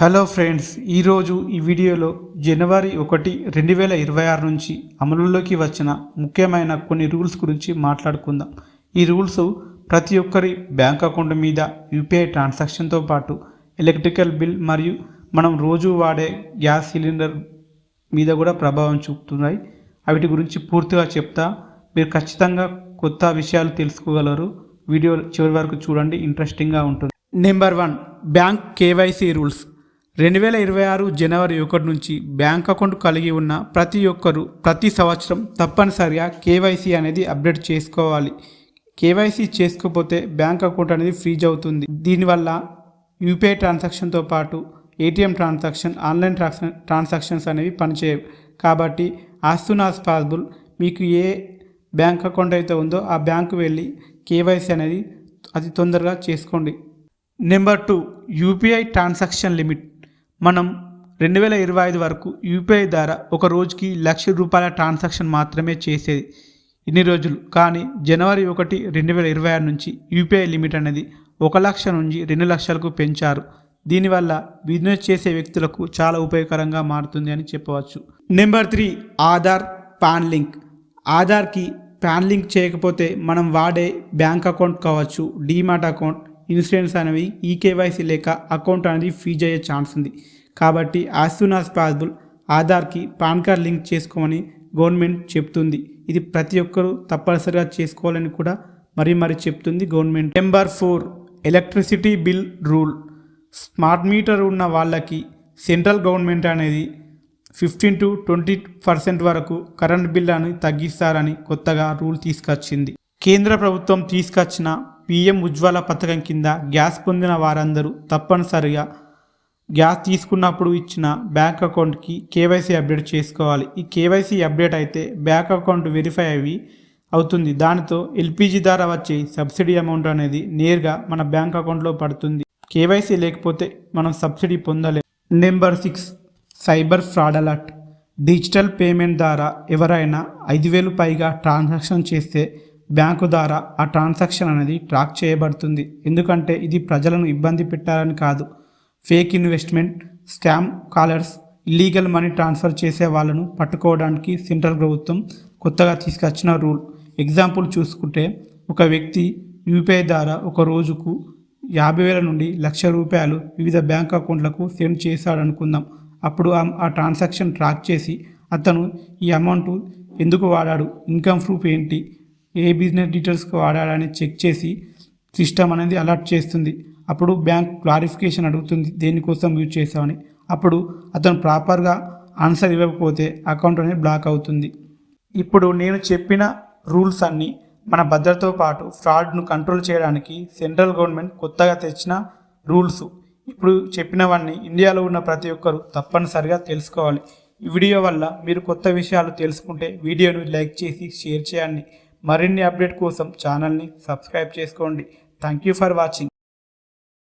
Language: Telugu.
హలో ఫ్రెండ్స్ ఈరోజు ఈ వీడియోలో జనవరి ఒకటి రెండు వేల ఇరవై ఆరు నుంచి అమలులోకి వచ్చిన ముఖ్యమైన కొన్ని రూల్స్ గురించి మాట్లాడుకుందాం. ఈ రూల్స్ ప్రతి ఒక్కరి బ్యాంక్ అకౌంట్ మీద యూపీఐ ట్రాన్సాక్షన్తో పాటు ఎలక్ట్రికల్ బిల్ మరియు మనం రోజు వాడే గ్యాస్ సిలిండర్ మీద కూడా ప్రభావం చూపుతున్నాయి. వీటి గురించి పూర్తిగా చెప్తా. మీరు ఖచ్చితంగా కొత్త విషయాలు తెలుసుకోగలరు. వీడియో చివరి వరకు చూడండి ఇంట్రెస్టింగ్గా ఉంటుంది. Number one bank KYC rules రెండు వేల ఇరవై ఆరు జనవరి ఒకటి నుంచి బ్యాంక్ అకౌంట్ కలిగి ఉన్న ప్రతి ఒక్కరూ ప్రతి సంవత్సరం తప్పనిసరిగా కేవైసీ అనేది అప్డేట్ చేసుకోవాలి. కేవైసీ చేసుకోకపోతే బ్యాంక్ అకౌంట్ అనేది ఫ్రీజ్ అవుతుంది. దీనివల్ల యూపీఐ ట్రాన్సాక్షన్తో పాటు ఏటీఎం ట్రాన్సాక్షన్ ఆన్లైన్ ట్రాన్సాక్షన్స్ అనేవి పనిచేయవు. కాబట్టి యాజ్ సూన్ యాజ్ పాసిబుల్. మీకు ఏ బ్యాంక్ అకౌంట్ అయితే ఉందో ఆ బ్యాంకు వెళ్ళి కేవైసీ అనేది అతి తొందరగా చేసుకోండి. Number two UPI transaction limit. మనం రెండు వేల ఇరవై ఐదు వరకు యూపీఐ ద్వారా ఒక రోజుకి లక్ష రూపాయల ట్రాన్సాక్షన్ మాత్రమే చేసేది ఇన్ని రోజులు. కానీ జనవరి ఒకటి రెండు వేల ఇరవై ఆరు నుంచి యూపీఐ లిమిట్ అనేది ఒక లక్ష నుంచి రెండు లక్షలకు పెంచారు. దీనివల్ల బిజినెస్ చేసే వ్యక్తులకు చాలా ఉపయోగకరంగా మారుతుంది అని చెప్పవచ్చు. Number three Aadhaar PAN link. ఆధార్కి PAN link చేయకపోతే మనం వాడే బ్యాంక్ అకౌంట్ కావచ్చు డీమాట్ అకౌంట్ ఇన్సూరెన్స్ అనేవి ఈ కేవైసీ లేక అకౌంట్ అనేది ఫీజ్ అయ్యే ఛాన్స్ ఉంది. కాబట్టి యాజ్ సూన్ యాజ్ పాసిబుల్ ఆధార్కి పాన్ కార్డ్ లింక్ చేసుకోమని గవర్నమెంట్ చెప్తుంది. ఇది ప్రతి ఒక్కరూ తప్పనిసరిగా చేసుకోవాలని కూడా మరీ మరీ చెప్తుంది government. Number four electricity bill rule. Smart meter ఉన్న వాళ్ళకి సెంట్రల్ గవర్నమెంట్ అనేది ఫిఫ్టీన్ టు ట్వంటీ పర్సెంట్ వరకు కరెంట్ బిల్లుని తగ్గిస్తారని కొత్తగా రూల్ తీసుకొచ్చింది. కేంద్ర ప్రభుత్వం తీసుకొచ్చిన పిఎం ఉజ్వల పథకం కింద గ్యాస్ పొందిన వారందరూ తప్పనిసరిగా గ్యాస్ తీసుకున్నప్పుడు ఇచ్చిన బ్యాంక్ అకౌంట్కి కేవైసీ అప్డేట్ చేసుకోవాలి. ఈ కేవైసీ అప్డేట్ అయితే బ్యాంక్ అకౌంట్ వెరిఫై అవి అవుతుంది. దానితో ఎల్పిజి ద్వారా వచ్చే సబ్సిడీ అమౌంట్ అనేది నేరుగా మన బ్యాంక్ అకౌంట్లో పడుతుంది. కేవైసీ లేకపోతే మనం subsidy పొందలేం. Number six cyber fraud alert. Digital payment ద్వారా ఎవరైనా ఐదు వేలు పైగా ట్రాన్సాక్షన్ చేస్తే బ్యాంకు ద్వారా ఆ ట్రాన్సాక్షన్ అనేది ట్రాక్ చేయబడుతుంది. ఎందుకంటే ఇది ప్రజలను ఇబ్బంది పెట్టాలని కాదు. Fake investment scam callers illegal money transfer చేసే వాళ్ళను పట్టుకోవడానికి సెంట్రల్ ప్రభుత్వం కొత్తగా తీసుకొచ్చిన రూల్. ఎగ్జాంపుల్ చూసుకుంటే ఒక వ్యక్తి యూపీఐ ద్వారా ఒక రోజుకు యాభై వేల నుండి లక్ష రూపాయలు వివిధ బ్యాంక్ అకౌంట్లకు సెండ్ చేశాడనుకుందాం. అప్పుడు ఆ- ఆ ట్రాన్సాక్షన్ ట్రాక్ చేసి అతను ఈ అమౌంట్ ఎందుకు వాడాడు? ఇన్కమ్ ప్రూఫ్ ఏంటి? ఏ బిజినెస్ డీటెయిల్స్కి వాడాలని చెక్ చేసి సిస్టమ్ అనేది అలర్ట్ చేస్తుంది. అప్పుడు బ్యాంక్ క్లారిఫికేషన్ అడుగుతుంది దేనికోసం యూజ్ చేసామని అప్పుడు అతను ప్రాపర్గా ఆన్సర్ ఇవ్వకపోతే అకౌంట్ అనేది బ్లాక్ అవుతుంది. ఇప్పుడు నేను చెప్పిన రూల్స్ అన్నీ మన భద్రతతో పాటు ఫ్రాడ్ను కంట్రోల్ చేయడానికి సెంట్రల్ గవర్నమెంట్ కొత్తగా తెచ్చిన రూల్స్ ఇప్పుడు చెప్పినవన్నీ ఇండియాలో ఉన్న ప్రతి ఒక్కరూ తప్పనిసరిగా తెలుసుకోవాలి. ఈ వీడియో వల్ల మీరు కొత్త విషయాలు తెలుసుకుంటే వీడియోను లైక్ చేసి షేర్ చేయండి. మరిన్ని అప్డేట్ కోసం ఛానల్ని సబ్స్క్రైబ్ చేసుకోండి. Thank you for watching